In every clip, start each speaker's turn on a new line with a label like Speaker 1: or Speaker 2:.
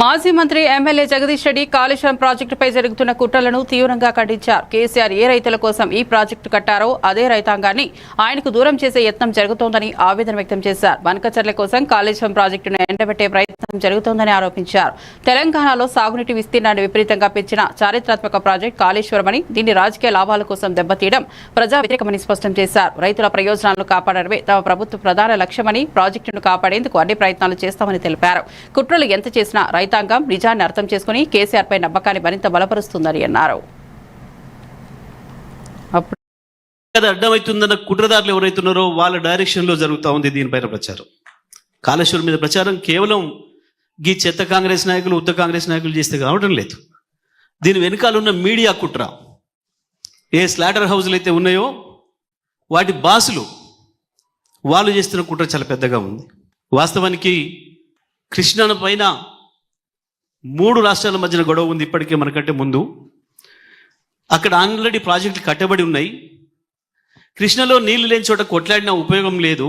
Speaker 1: మాజీ మంత్రి ఎమ్మెల్యే జగదీష్ రెడ్డి కాళేశ్వరం ప్రాజెక్టుపై జరుగుతున్న కుట్రలను తీవ్రంగా ఖండించారు. కేసీఆర్ ఏ రైతుల కోసం ఈ ప్రాజెక్టు కట్టారో అదే రైతాంగాన్ని ఆయనకు దూరం చేసే యత్నం జరుగుతోందని ఆవేదన వ్యక్తం చేశారు. బనకచర్ల కోసం కాళేశ్వరం ప్రాజెక్టును ఎండబెట్టే ప్రయత్నం జరుగుతోందని ఆరోపించారు. తెలంగాణలో సాగునీటి విస్తీర్ణాన్ని విపరీతంగా పెంచిన చారిత్రాత్మక ప్రాజెక్టు కాళేశ్వరమని దీన్ని రాజకీయ లాభాల కోసం దెబ్బతీయడం ప్రజా వ్యతిరేకమని స్పష్టం చేశారు. రైతుల ప్రయోజనాలను కాపాడడమే తమ ప్రభుత్వ ప్రధాన లక్ష్యమని ప్రాజెక్టును కాపాడేందుకు అన్ని ప్రయత్నాలు చేస్తామని తెలిపారు. కుట్రలు ఎంత చేసినా రైతాంగం నిజాన్ని అర్థం చేసుకుని కేసీఆర్ పై నమ్మకాన్ని మరింత బలపరుస్తుందని అన్నారు. అప్పుడు
Speaker 2: అడ్డమవుతుందన్న కుట్రదారులు ఎవరైతున్నారో వాళ్ళ డైరెక్షన్లో జరుగుతూ ఉంది దీనిపైన ప్రచారం. కాళేశ్వరం మీద ప్రచారం కేవలం గీ చెత్త కాంగ్రెస్ నాయకులు ఉత్త కాంగ్రెస్ నాయకులు చేస్తే కావడం లేదు. దీని వెనకాల ఉన్న మీడియా కుట్ర. ఏ స్లాటర్ హౌస్లు అయితే ఉన్నాయో వాటి బాసులు వాళ్ళు చేస్తున్న కుట్ర చాలా పెద్దగా ఉంది. వాస్తవానికి కృష్ణ పైన మూడు రాష్ట్రాల మధ్యన గొడవ ఉంది ఇప్పటికే మనకంటే ముందు. అక్కడ ఆల్రెడీ ప్రాజెక్టులు కట్టబడి ఉన్నాయి. కృష్ణలో నీళ్ళు లేని చోట కొట్లాడిన ఉపయోగం లేదు.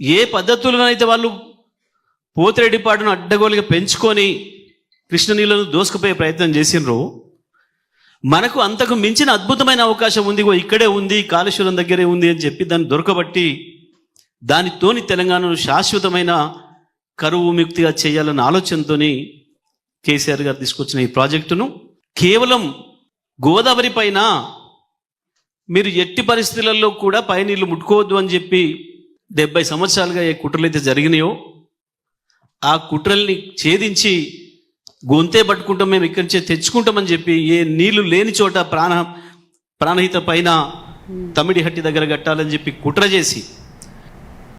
Speaker 2: ఏ పద్ధతులనైతే వాళ్ళు పోతిరెడ్డిపాటును అడ్డగోలుగా పెంచుకొని కృష్ణ నీళ్ళను దోసుకుపోయే ప్రయత్నం చేసినారు మనకు అంతకు మించిన అద్భుతమైన అవకాశం ఉంది ఇక్కడే ఉంది కాళేశ్వరం దగ్గరే ఉంది అని చెప్పి దాన్ని దొరకబట్టి దానితోని తెలంగాణను శాశ్వతమైన కరువు ముక్తిగా చేయాలన్న ఆలోచనతోని కేసీఆర్ గారు తీసుకొచ్చిన ఈ ప్రాజెక్టును. కేవలం గోదావరి పైన మీరు ఎట్టి పరిస్థితులలో కూడా పైనీళ్ళు ముట్టుకోవద్దు అని చెప్పి డెబ్బై సంవత్సరాలుగా ఏ కుట్రలు అయితే జరిగినాయో ఆ కుట్రల్ని ఛేదించి గొంతే పట్టుకుంటాం మేము ఇక్కడి నుంచే తెచ్చుకుంటామని చెప్పి ఏ నీళ్ళు లేని చోట ప్రాణ ప్రాణహిత పైన తమిడి హట్టి దగ్గర కట్టాలని చెప్పి కుట్ర చేసి